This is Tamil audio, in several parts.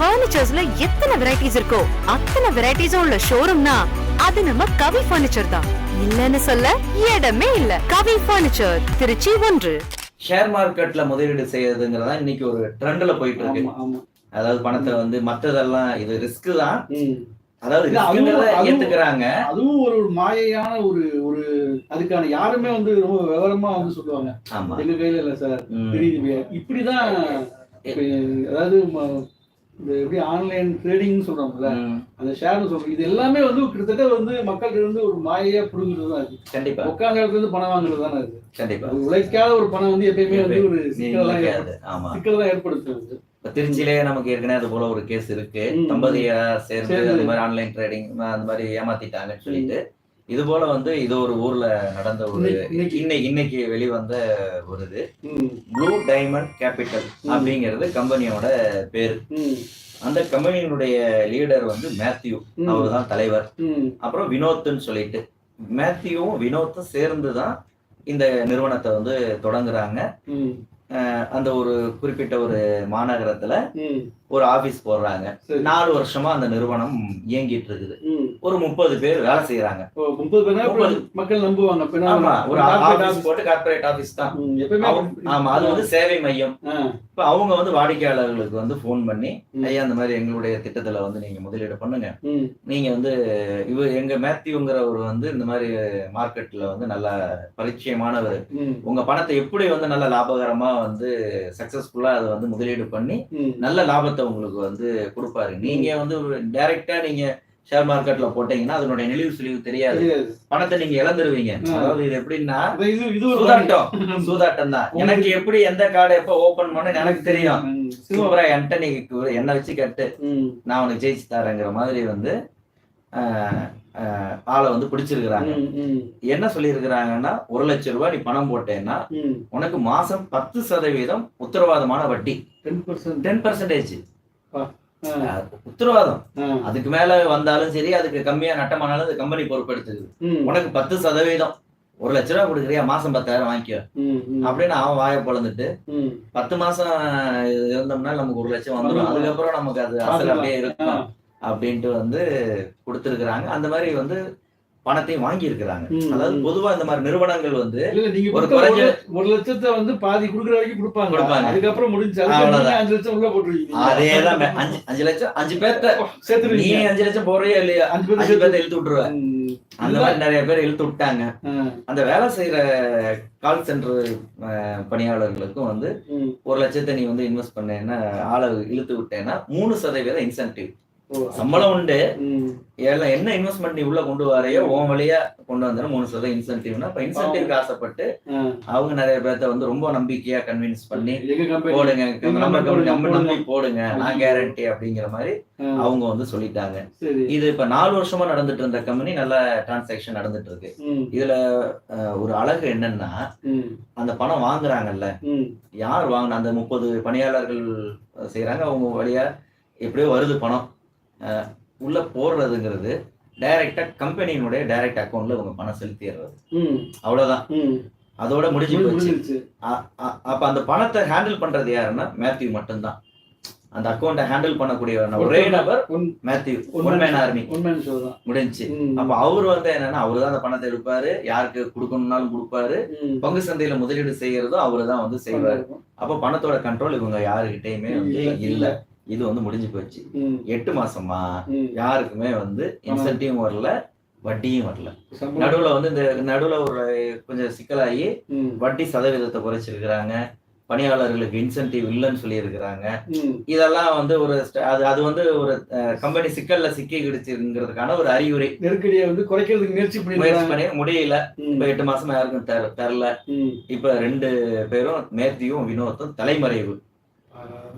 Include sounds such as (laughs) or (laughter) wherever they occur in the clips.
பர்னிச்சர்ஸ்ல எத்தனை வெரைட்டிஸ் இருக்கோ அத்தனை வெரைட்டிஸும் உள்ள ஷோரூம்னா அது நம்ம கவி பர்னிச்சர் தான். இல்லன்னு சொல்ல இடமே இல்ல. கவி பர்னிச்சர் திருச்சி ஒன்று. ஷேர் மார்க்கெட்ல முதலீடு செய்யறதுங்கிறதா இன்னைக்கு ஒரு ட்ரெண்ட்ல போயிட்டு இருக்கு. ஆமா ஆமா. அதாவது பணத்தை வந்து மத்ததெல்லாம் இது ரிஸ்க் தான். அதாவது ஏத்துக்கிறாங்க. அதுவும் ஒரு மாயையான ஒரு ஒரு அதுக்கான யாருமே வந்து ரொம்ப விவரமா வந்து சொல்லுவாங்க. ஆமா. எங்க கையில இல்ல சார். இப்படிதான் இப்ப அதாவது இந்த எப்படி ஆன்லைன் ட்ரேடிங் சொல்றோம்ல. அந்த ஷேர் சொல்றோம் இது எல்லாமே வந்து கிட்டத்தட்ட வந்து மக்கள்கிட்ட இருந்து ஒரு மாயையா புரிஞ்சுட்டு தான் இருக்கு. கண்டிப்பா. இடத்துல இருந்து பணம் வாங்குறது தானே இருக்கு கண்டிப்பா. அது உழைக்காத ஒரு பணம் வந்து எப்பயுமே வந்து ஒரு சிக்கல் தான் சிக்கல் தான் திருச்சியிலேயே நமக்கு ஏற்கனவே அது போல ஒரு கேஸ் இருக்கு. சேர்ந்து சேர்ந்து. அந்த மாதிரி ஆன்லைன் ட்ரேடிங் அந்த மாதிரி ஏமாத்திட்டாங்கன்னு சொல்லிட்டு இது போல வந்து இது ஒரு ஊர்ல நடந்த ஒரு இன்னைக்கு- இன்னைக்கு. வெளிவந்த ஒரு இது. Blue diamond capital. அப்படிங்கிறது கம்பெனியோட பேர். அந்த கம்பெனியினுடைய லீடர் வந்து மேத்யூ. அவர் தான் தலைவர். அப்புறம் வினோத்னு சொல்லிட்டு. மேத்யூவும் வினோத்தும் சேர்ந்து தான் இந்த நிறுவனத்தை வந்து தொடங்குறாங்க. அந்த ஒரு குறிப்பிட்ட ஒரு மாநகரத்துல ஒரு ஆபீஸ் போடுறாங்க. நாலு வருஷமா அந்த நிறுவனம் இயங்கிட்டு இருக்குது. ஒரு முப்பது பேர் வேலை செய்யறாங்க. மக்கள் நம்புவாங்க? ஒரு ஆபீஸ் போட்டு கார்பரேட் ஆபீஸ் தான். ஆமா அது வந்து சேவை மையம். இப்ப அவங்க வந்து வாடிக்கையாளர்களுக்கு வந்து ஃபோன் பண்ணி. ஐயா இந்த மாதிரி எங்களுடைய திட்டத்துல வந்து நீங்க முதலீடு பண்ணுங்க. ம், நீங்க வந்து இவர் எங்க மேத்யூங்கிறவர் வந்து இந்த மாதிரி மார்க்கெட்ல வந்து நல்ல பரிச்சயமானவர். ம், உங்க பணத்தை எப்படி வந்து நல்ல லாபகரமா வந்து சக்சஸ்ஃபுல்லா அதை வந்து முதலீடு பண்ணி. நல்ல லாபத்தை உங்களுக்கு வந்து கொடுப்பாரு. நீங்க வந்து டைரக்டா நீங்க ஷேர் மார்க்கெட்ல போட்டீங்கன்னா அதனுடைய நெளிவு சுழிவு தெரியாது. பணத்தை நீங்க இழந்துருவீங்க. அதாவது இது எப்படின்னா சூதாட்டம். (laughs) சூதாட்டம் தான். எனக்கு எப்படி எந்த கார்டை எப்ப ஓபன் பண்ண எனக்கு தெரியும். சூப்பரா என்கிட்ட நீ என்ன வச்சு கட்டு. நான் உனக்கு ஜெயிச்சு தரேங்கிற மாதிரி வந்து ஆளை வந்து பிடிச்சிருக்கிறாங்க. என்ன சொல்லியிருக்கிறாங்கன்னா ஒரு லட்சம் ரூபாய் நீ பணம் போட்டேன்னா. உனக்கு மாசம் பத்து சதவீதம் உத்தரவாதமான வட்டி. 10%. டென் பர்சன்டேஜ் உத்தரவாதம். அதுக்கு மேல வந்தாலும் சரி அதுக்கு கம்மியா நட்டமானாலும் அது கம்பெனி பொறுப்பெடுத்துக்குது ம், உனக்கு பத்து சதவீதம். ஒரு லட்ச ரூபா கொடுக்குறியா? மாசம் பத்தாயிரம் வாங்கிக்கோ. அப்படின்னு அவன் வாயை பொழந்துட்டு. பத்து மாசம் இருந்தோம்னா நமக்கு ஒரு லட்சம் வந்துடும். அதுக்கப்புறம் நமக்கு அது அசல் அப்படியே இருக்கும். அப்படின்ட்டு வந்து கொடுத்துருக்குறாங்க. அந்த மாதிரி வந்து பணத்தையும் வாங்கி இருக்கிறாங்க அதாவது. பொதுவா இந்த மாதிரி நிறுவனங்கள் வந்து ஒரு குறைஞ்ச- ஒரு லட்சத்தை வந்து பாதி குடுக்குற வரைக்கும் கொடுப்பாங்க. கொடுப்பாங்க. அதுக்கப்புறம் முடிஞ்சு அஞ்சு லட்சம் உள்ள போட்டுருக்கீங்க. அதேதான் அஞ்சு அஞ்சு லட்சம் அஞ்சு பேர்த்த நீ சேர்த்துருவீங்க. அஞ்சு லட்சம் போறியா இல்லையா? அஞ்சு பேர் அஞ்சு சேர்த்து பேர்த்த இழுத்து விட்டுருவ. அந்த மாதிரி நிறைய பேர் இழுத்து விட்டாங்க. அந்த வேலை செய்யற கால் சென்டர் பணியாளர்களுக்கும் வந்து. ஒரு லட்சத்தை நீ வந்து இன்வெஸ்ட் பண்ணேன்னா ஆளை இழுத்து விட்டேன்னா மூணு சதவீதம் இன்சென்டிவ் சம்பளம் உண்டு. ம், ஏல- என்ன இன்வெஸ்ட்மெண்ட் நீ உள்ள கொண்டு வரையோ உன் வழியா கொண்டு வந்தா மூணு சதவீதம் இன்சென்டிவ்னா இப்ப இன்சென்டிவ்க்கு ஆசைப்பட்டு. அவங்க நிறைய பேர்த்த வந்து ரொம்ப நம்பிக்கையா கன்வின்ஸ் பண்ணி கம்பெனி போடுங்க. நம்ம company போடுங்க, நம்பி போடுங்க. நான் கேரண்டி அப்படிங்கிற மாதிரி அவங்க வந்து சொல்லிட்டாங்க. இது இப்ப நாலு வருஷமா நடந்துட்டு இருந்த கம்பெனி நல்ல டிரான்சாக்ஷன் நடந்துட்டு இருக்கு இதுல ஒரு அழகு என்னன்னா அந்த பணம் வாங்குறாங்கல்ல. யார் வாங்கின? அந்த முப்பது பணியாளர்கள் செய்றாங்க. அவங்க வழியா எப்படியோ வருது பணம். உள்ள போடுறதுங்கிறது டைரக்டா கம்பெனியினுடைய டைரக்ட் அக்கௌண்ட்ல இவங்க பணம் செலுத்திடுறது. அவ்வளவுதான். அதோட முடிஞ்சு அப்ப அந்த பணத்தை ஹேண்டில் பண்றது யாருன்னா மேத்யூ மட்டும்தான். அந்த அக்கௌண்ட்டை ஹேண்டில் பண்ணக்கூடிய ஒரே நபர் மேத்யூ ஆர்மி உண்மையான தான். முடிஞ்சு அப்ப அவரு வந்து என்னன்னா அவரு தான் அந்த பணத்தை எடுப்பாரு யாருக்கு கொடுக்கணும்னாலும் கொடுப்பாரு. பங்கு சந்தையில முதலீடு செய்யறதும் அவரு தான் வந்து செய்வாரு. அப்ப பணத்தோட கண்ட்ரோல் இவங்க யாருகிட்டயுமே வந்து இல்ல. இது வந்து முடிஞ்சு போச்சு. எட்டு மாசமா. யாருக்குமே வந்து இன்சென்டிவும் வரல வட்டியும் வரல. நடுவுல வந்து இந்த நடுவுல ஒரு கொஞ்சம் சிக்கலாகி வட்டி சதவீதத்தை குறைச்சிருக்கிறாங்க. பணியாளர்களுக்கு இன்சென்டிவ் இல்லைன்னு சொல்லியிருக்கிறாங்க. ம். இதெல்லாம் வந்து ஒரு அது அது வந்து ஒரு கம்பெனி சிக்கல்ல சிக்கி கிடிச்சிருங்கிறதுக்கான ஒரு அறிகுறி. நெருக்கடியை வந்து குறைக்கிறதுக்கு முயற்சி முயற்சி பண்ணி முடியல. ம், இப்ப எட்டு மாசமா யாருக்கும் தர- தரல. இப்ப ரெண்டு பேரும் மேத்யூவும் வினோத்தும் தலைமறைவு.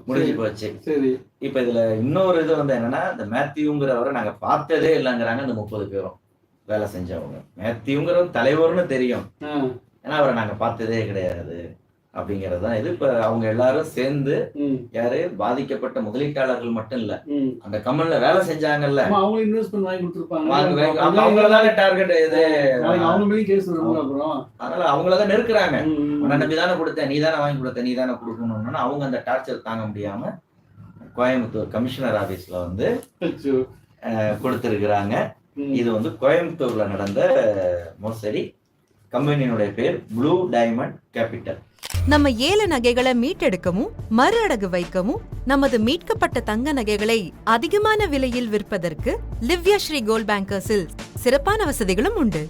முடிஞ்சு போச்சு. சரி. இப்ப இதுல இன்னொரு இது வந்து என்னன்னா இந்த மேத்யூங்கிறவரை நாங்க பார்த்ததே இல்லைங்கிறாங்க இந்த முப்பது பேரும் வேலை செஞ்சவங்க. மேத்யூங்கிறவர் தலைவர்னு தெரியும். ஏன்னா அவரை நாங்க பார்த்ததே கிடையாது. அப்படிங்கிறது தான். இது இப்ப அவங்க எல்லாரும் சேர்ந்து யாரு? பாதிக்கப்பட்ட முதலீட்டாளர்கள் மட்டும் இல்ல. அந்த கம்பெனில வேலை செஞ்சாங்கல்ல. அவங்க இன்வெஸ்ட்மெண்ட் வாங்கி கொடுத்துருப்பாங்க. அவங்களதானே டார்கெட் இது? நாளைக்கு அவங்க மேலேயும் கேஸ் அதனால அவங்களதான் நெருக்குறாங்க. உன்னை நம்பி தானே கொடுத்த நீ தானே வாங்கி கொடுத்த நீ தானே கொடுக்கணும்னு அவங்க அந்த டார்ச்சர் தாங்க முடியாம கோயம்புத்தூர் கமிஷனர் ஆபீஸ்ல வந்து கொடுத்திருக்கிறாங்க. இது வந்து கோயம்புத்தூர்ல நடந்த மோசடி. கம்பெனியினுடைய பேர் ப்ளூ டைமண்ட் கேபிட்டல் நம்ம ஏல நகைகளை மீட்டெடுக்கவும் மறு அடகு வைக்கவும் நமது மீட்கப்பட்ட தங்க நகைகளை அதிகமான விலையில் விற்பதற்கு லிவ்யா ஸ்ரீ கோல்ட் பேங்கர்ஸில் சிறப்பான வசதிகளும் உண்டு.